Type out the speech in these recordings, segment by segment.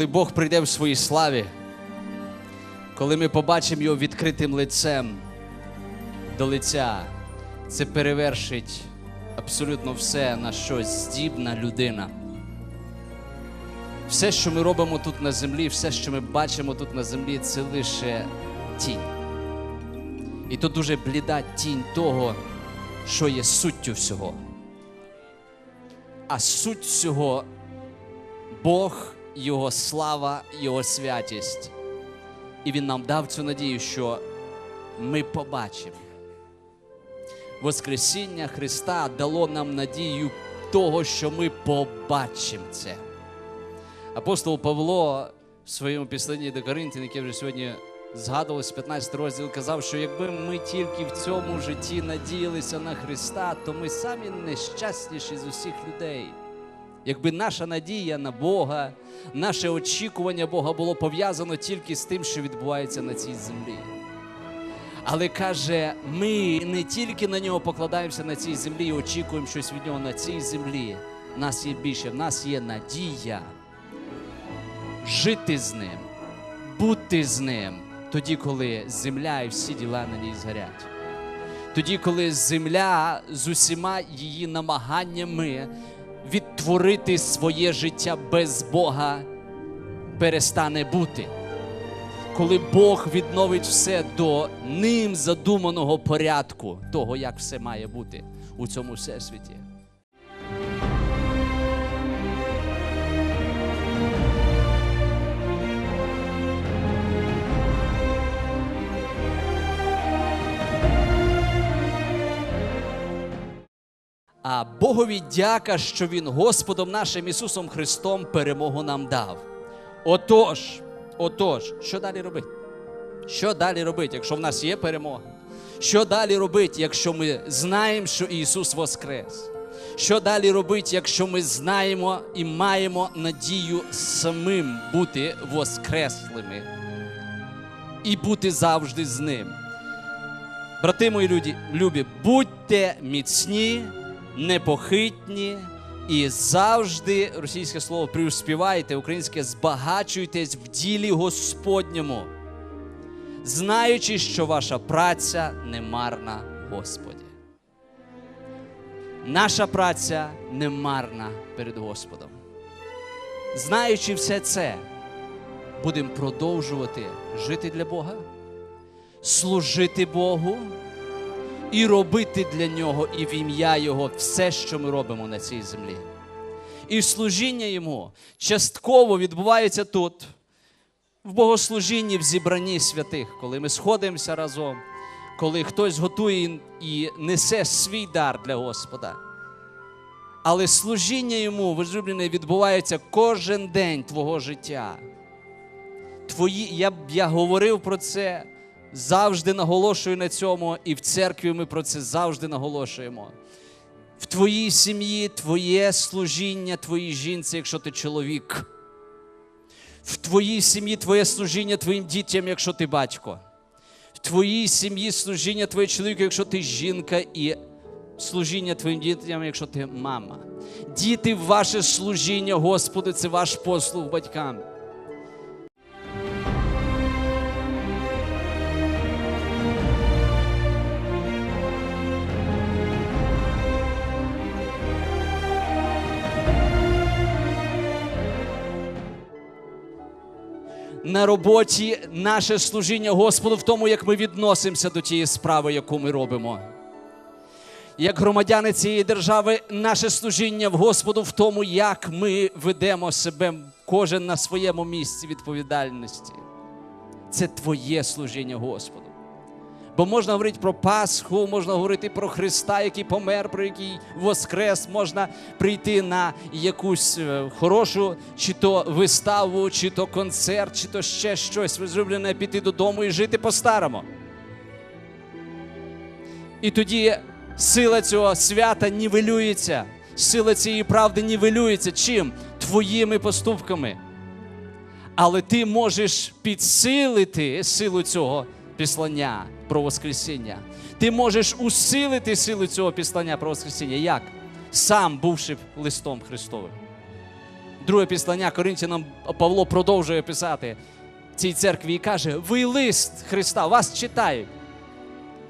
коли Бог прийде в своїй славі, коли ми побачимо його відкритим лицем до лиця, це перевершить абсолютно все, на що здібна людина. Все, що ми робимо тут на землі, все, що ми бачимо тут на землі, це лише тінь. І то дуже бліда тінь того, що є суттю всього. А суть всього Бог, Його слава, Його святість. І Він нам дав цю надію, що ми побачимо. Воскресіння Христа дало нам надію того, що ми побачимо це. Апостол Павло в своєму післанні до Коринтян, яке вже сьогодні згадувалось 15 розділ, казав, що якби ми тільки в цьому житті надіялися на Христа, то ми самі нещасніші з усіх людей. Якби наша надія на Бога, наше очікування Бога було пов'язано тільки з тим, що відбувається на цій землі. Але каже, ми не тільки на нього покладаємося на цій землі і очікуємо щось від нього на цій землі. Нас є більше, в нас є надія жити з ним, бути з ним, тоді, коли земля і всі діла на ній згорять. Тоді, коли земля з усіма її намаганнями відтворити своє життя без Бога перестане бути. Коли Бог відновить все до ним задуманого порядку, того, як все має бути у цьому всесвіті. А Богові дяка, що Він Господом нашим Ісусом Христом перемогу нам дав. Отож, отож, що далі робити? Що далі робити, якщо в нас є перемога? Що далі робити, якщо ми знаємо, що Ісус Воскрес? Що далі робити, якщо ми знаємо і маємо надію самим бути воскреслими і бути завжди з ним? Брати мої люди, любі, будьте міцні, непохитні і завжди російське слово приуспівайте, українське збагачуйтесь в ділі Господньому, знаючи, що ваша праця не марна Господі. Наша праця не марна перед Господом. Знаючи все це, будемо продовжувати жити для Бога, служити Богу і робити для нього і в ім'я Його все, що ми робимо на цій землі. І служіння йому частково відбувається тут, в богослужінні, в зібранні святих, коли ми сходимося разом, коли хтось готує і несе свій дар для Господа. Але служіння йому, возлюблене, відбувається кожен день твого життя. Твої, я, я говорив про це, завжди наголошую на цьому, і в церкві ми про це завжди наголошуємо. В твоїй сім'ї твоє служіння, твоїй жінці, якщо ти чоловік. В твоїй сім'ї твоє служіння твоїм дітям, якщо ти батько. В твоїй сім'ї служіння твоє чоловіку, якщо ти жінка, і служіння твоїм дітям, якщо ти мама. Діти, ваше служіння, Господу, це ваш послуг батькам. На роботі наше служіння Господу в тому, як ми відносимося до тієї справи, яку ми робимо. Як громадяни цієї держави, наше служіння в Господу в тому, як ми ведемо себе кожен на своєму місці відповідальності. Це твоє служіння Господу. Бо можна говорити про Пасху, можна говорити про Христа, який помер, про який воскрес, можна прийти на якусь е, хорошу, чи то виставу, чи то концерт, чи то ще щось возлюблене, піти додому і жити по-старому. І тоді сила цього свята нівелюється, сила цієї правди нівелюється. Чим? Твоїми поступками. Але ти можеш підсилити силу цього післання про Воскресіння. Ти можеш усилити силу цього післання про Воскресіння. Як? Сам бувши листом Христовим. друге післання Коринтянам Павло продовжує писати цій церкві і каже: ви лист Христа, вас читають.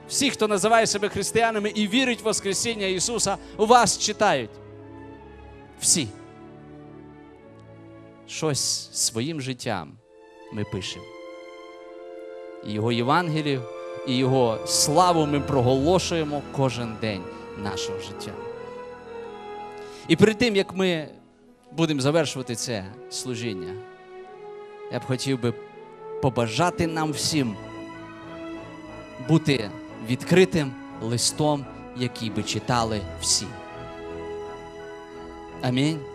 Всі, хто називає себе християнами і вірить в Воскресіння Ісуса, вас читають. Всі. Щось своїм життям ми пишемо. І Його Євангелію, і Його славу ми проголошуємо кожен день нашого життя. І перед тим, як ми будемо завершувати це служіння, я б хотів би побажати нам всім бути відкритим листом, який би читали всі. Амінь.